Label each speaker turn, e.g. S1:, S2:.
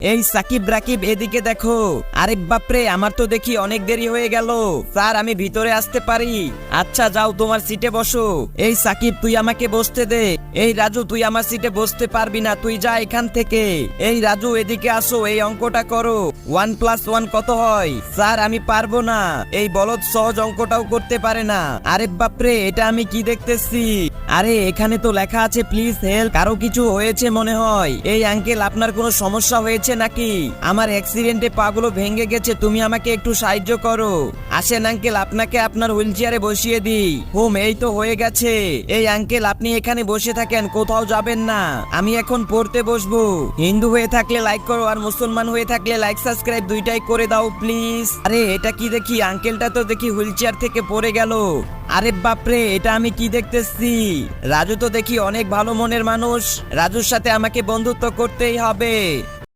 S1: এই সাকিব রাকিব, এদিকে দেখো। আরে বাপরে, আমার তো দেখি অনেক দেরি হয়ে গেল। স্যার, আমি ভিতরে আসতে পারি। আচ্ছা যাও তোমার সিটে বসো। এই সাকিব, তুই আমাকে বসতে দে। এই রাজু, তুই আমার সিটে বসতে পারবি না, তুই যা এখান থেকে। এই রাজু, এদিকে আসো, এই অঙ্কটা করো। ওয়ান প্লাস ওয়ান কত হয়? স্যার, আমি পারব না। এই বলদ সহজ অঙ্কটাও করতে পারে না। আরে বাপরে, এটা আমি কি দেখতেছি? আরে, এখানে তো লেখা আছে, প্লিজ হেল্প। কারও কিছু হয়েছে মনে হয়। এই আঙ্কেল, আপনার কোনো সমস্যা হয়েছে নাকি? আমার অ্যাক্সিডেন্টে পাগুলো ভেঙে গেছে, তুমি আমাকে একটু সাহায্য করো। আসেন আঙ্কেল আপনাকে আপনার হুইল চেয়ারে বসিয়ে দিই। হোম, এই তো হয়ে গেছে। এই আঙ্কেল আপনি এখানে বসে থাকেন, কোথাও যাবেন না। আমি এখন পড়তে বসবো। হিন্দু হয়ে থাকলে লাইক করো, আর মুসলমান হয়ে থাকলে লাইক সাবস্ক্রাইব দুইটাই করে দাও প্লিজ আরে, এটা কি দেখি? আঙ্কেলটা তো দেখি হুইল চেয়ার থেকে পড়ে গেল। আরে বাপরে, এটা আমি কি দেখতেছি? রাজু তো দেখি অনেক ভালো মনের মানুষ। রাজুর সাথে আমাকে বন্ধুত্ব করতেই হবে।